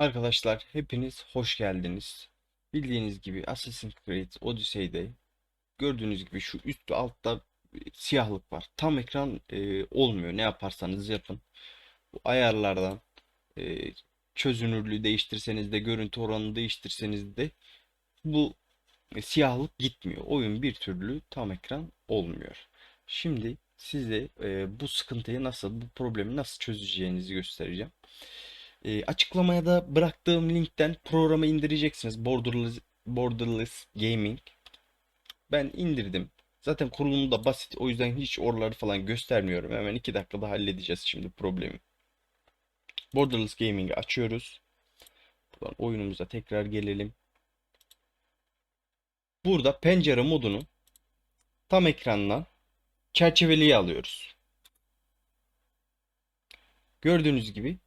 Arkadaşlar hepiniz hoş geldiniz. Bildiğiniz gibi Assassin's Creed Odyssey'de gördüğünüz gibi şu üst ve altta siyahlık var. Tam ekran e, olmuyor. Ne yaparsanız yapın. Bu ayarlardan e, çözünürlüğü değiştirseniz de görüntü oranını değiştirseniz de bu e, siyahlık gitmiyor. Oyun bir türlü tam ekran olmuyor. Şimdi size e, bu sıkıntıyı nasıl, bu problemi nasıl çözeceğinizi göstereceğim. E, açıklamaya da bıraktığım linkten programı indireceksiniz. Borderless, Borderless Gaming. Ben indirdim. Zaten kurulumu da basit. O yüzden hiç oraları falan göstermiyorum. Hemen 2 dakikada halledeceğiz şimdi problemi. Borderless Gaming'i açıyoruz. Buradan oyunumuza tekrar gelelim. Burada pencere modunu tam ekrandan çerçeveliğe alıyoruz. Gördüğünüz gibi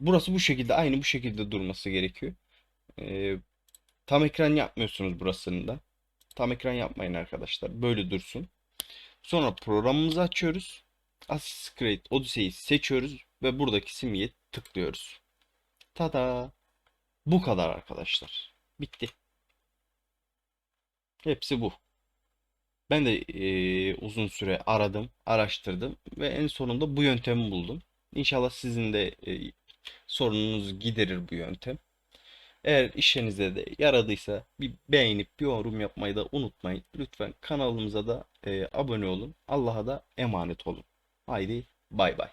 burası bu şekilde aynı bu şekilde durması gerekiyor. E, tam ekran yapmıyorsunuz burasını da. Tam ekran yapmayın arkadaşlar. Böyle dursun. Sonra programımızı açıyoruz. Assassin's Creed Odyssey'i seçiyoruz ve buradaki simgeye tıklıyoruz. Tada! Bu kadar arkadaşlar. Bitti. Hepsi bu. Ben de eee, uzun süre aradım, araştırdım ve en sonunda bu yöntemi buldum. İnşallah sizin de eee, sorununuzu giderir bu yöntem. Eğer işinize de yaradıysa bir beğenip bir yorum yapmayı da unutmayın. Lütfen kanalımıza da eee, abone olun. Allah'a da emanet olun. Haydi bay bay.